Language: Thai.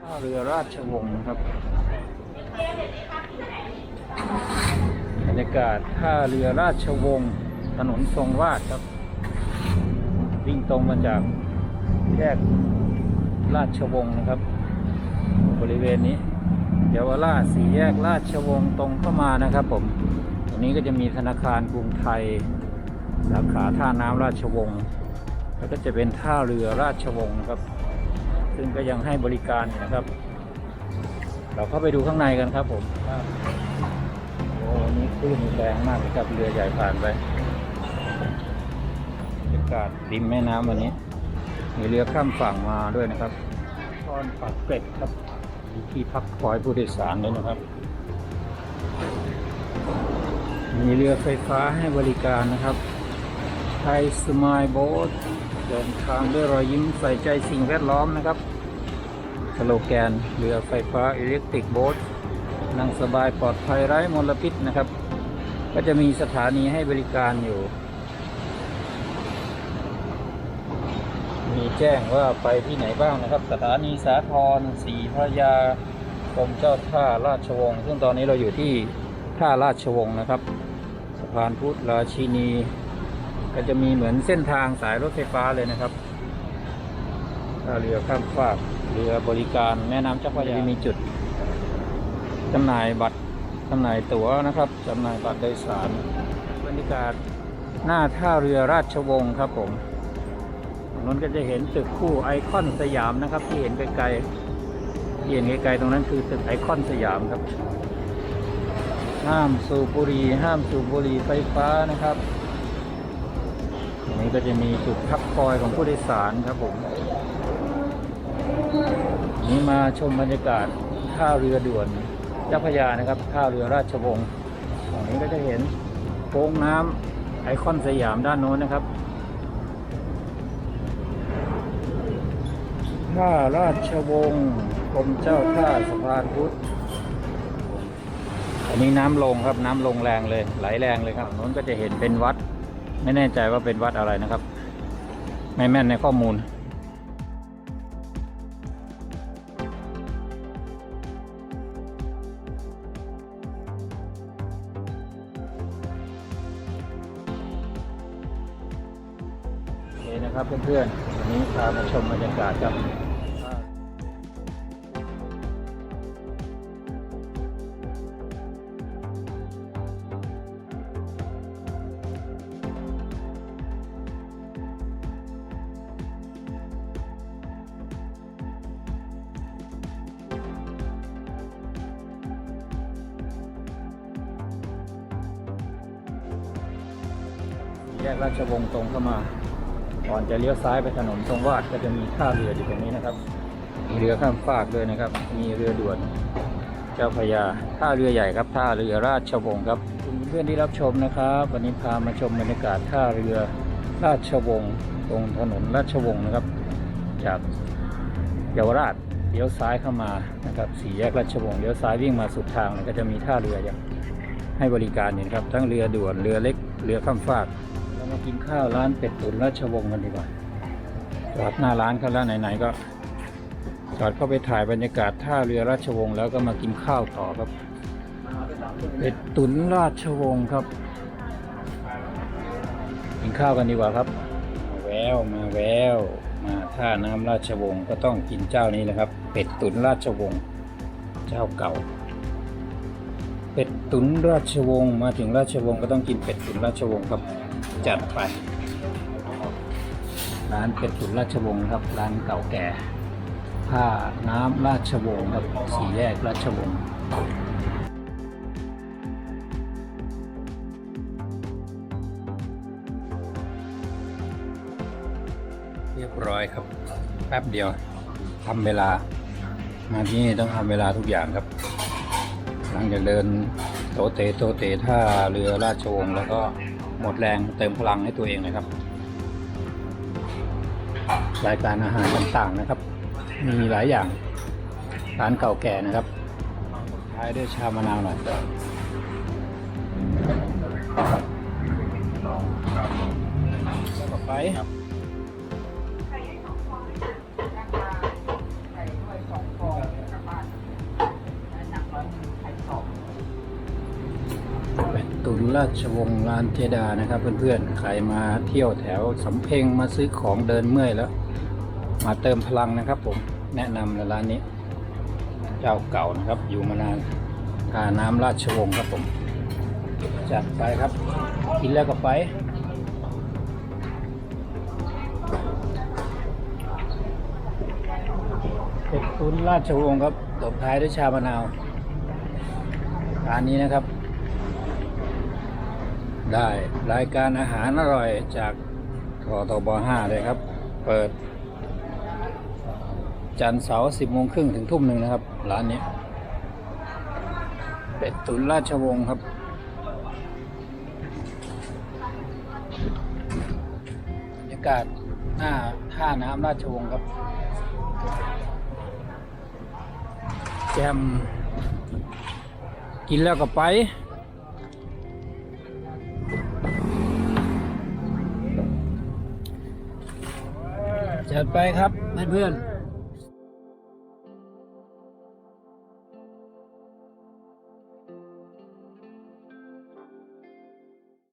ท่าเรือราชวงศ์นะครับบรรยากาศท่าเรือราชวงศ์ถนนทรงวาดครับ วิ่งตรงมาจากแยกราชวงศ์นะครับ บริเวณนี้เยาวราชสี่แยกราชวงศ์ตรงเข้ามานะครับผมตรงนี้ก็จะมีธนาคารกรุงไทย สาขาท่าน้ำราชวงศ์แล้วก็จะเป็นท่าเรือราชวงศ์ครับ ซึ่งก็ยังให้บริการนะครับ เราเข้าไปดูข้างในกันครับผมโอ้นี่คลื่นแรงมากครับเรือใหญ่ผ่านไปบรรยากาศริมแม่น้ำวันนี้ มีเรือข้ามฝั่งมาด้วยนะครับท่อนปากเกร็ดครับมีที่พักคอยผู้โดยสารด้วยนะครับ มีเรือไฟฟ้าให้บริการนะครับไทยสมายโบ๊ท เดินทางด้วยรอยยิ้มใส่ใจสิ่งแวดล้อมนะครับสโลแกนเรือไฟฟ้าอิเล็กทริกโบ๊ทนั่งสบายปลอดภัยไร้มลพิษนะครับ ก็จะมีสถานีให้บริการอยู่ มีแจ้งว่าไปที่ไหนบ้างนะครับ สถานีสาทรศรีพระยากรมเจ้าท่าราชวงศ์ซึ่งตอนนี้เราอยู่ที่ท่าราชวงศ์นะครับ สะพานพุทธราชินี ก็จะมีเหมือนเส้นทางสายรถไฟฟ้าเลยนะครับท่าเรือข้ามฟากเรือบริการแม่น้ำเจ้าพระยามีจุดจำหน่ายบัตรจำหน่ายตั๋วนะครับจำหน่ายบัตรโดยสารบรรยากาศหน้าท่าเรือราชวงศ์ครับผมตรงนั้นก็จะเห็นตึกคู่ไอคอนสยามนะครับ ที่เห็นไกลๆที่เห็นไกลๆตรงนั้นคือตึกไอคอนสยามครับ ห้ามสูบบุหรี่ห้ามสูบบุหรี่ไฟฟ้านะครับ นนี้ก็จะมีจุดพักคอยของผู้โดยสารครับผม นี้มาชมบรรยากาศท่าเรือด่วนเจ้าพยานะครับท่าเรือราชวงศ์ฝั่งนี้ก็จะเห็นโค้งน้ำไอคอนสยามด้านโน้นนะครับท่าราชวงศ์กรมเจ้าท่าสะพานพุทธอันนี้น้ำลงครับน้ำลงแรงเลยไหลแรงเลยครับโน้นก็จะเห็นเป็นวัด ไม่แน่ใจว่าเป็นวัดอะไรนะครับ ไม่แม่นในข้อมูล โอเคนะครับเพื่อนๆวันนี้พามาชมบรรยากาศครับ แยกราชวงศ์ตรงเข้ามา ก่อนจะเลี้ยวซ้ายไปถนนทรงวาดก็จะมีท่าเรืออยู่ตรงนี้นะครับ มีเรือข้ามฟากด้วยนะครับ มีเรือด่วน เจ้าพยาท่าเรือใหญ่ครับท่าเรือราชวงศ์ครับคุณเพื่อนที่รับชมนะครับ วันนี้พามาชมบรรยากาศท่าเรือราชวงศ์ตรงถนนราชวงศ์นะครับ จากเยาวราชเลี้ยวซ้ายเข้ามานะครับสี่แยกราชวงศ์เลี้ยวซ้ายวิ่งมาสุดทางก็จะมีท่าเรืออย่างให้บริการอยู่นะครับ ทั้งเรือด่วนเรือเล็กเรือข้ามฟาก มากินข้าวร้านเป็ดตุ๋นราชวงศ์กันดีกว่าจอดหน้าร้านเขาแล้วไหนๆก็จอดเข้าไปถ่ายบรรยากาศท่าเรือราชวงศ์แล้วก็มากินข้าวต่อครับเป็ดตุ๋นราชวงศ์ครับ กินข้าวกันดีกว่าครับ มาแววมาแววมาท่าน้ำราชวงศ์ก็ต้องกินเจ้านี้นะครับ เป็ดตุ๋นราชวงศ์เจ้าเก่า เป็ดตุ๋นราชวงศ์มาถึงราชวงศ์ก็ต้องกินเป็ดตุ๋นราชวงศ์ครับจัดไป ร้านเป็ดตุ๋นราชวงศ์ครับร้านเก่าแก่ท่าน้ำราชวงศ์ครับสี่แยกราชวงศ์เรียบร้อยครับแป๊บเดียวทำเวลามาที่นี่ต้องทำเวลาทุกอย่างครับ หลังจากเดินโตเตโตเตท่าเรือราชวงศ์แล้วก็หมดแรงเติมพลังให้ตัวเองเลยครับ รายการอาหารต่างๆนะครับ มีหลายอย่างร้านเก่าแก่นะครับท้ายด้วยชามะนาวหน่อยต่อไป ราชวงศ์ลานเจดานะครับ เพื่อนๆ ใครมาเที่ยวแถวสำเพ็งมาซื้อของเดินเมื่อยแล้ว มาเติมพลังนะครับผมแนะนำร้านนี้ เจ้าเก่านะครับอยู่มานานทาน้ำราชวงศ์ครับผม จัดไปครับ กินแล้วก็ไปเป็ดตุ๋นราชวงศ์ครับตบท้ายด้วยชามะนาวร้านนี้นะครับ ได้รายการอาหารอร่อยจากททบ5เลยครับ เปิด จันทร์เสาร์สิบโมงครึ่งถึงทุ่มหนึ่งนะครับ ร้านนี้เป็ดตุ๋นราชวงศ์ครับ บรรยากาศหน้าท่าน้ำราชวงศ์ครับ แจมกินแล้วก็ไป จัดไปครับเพื่อนๆ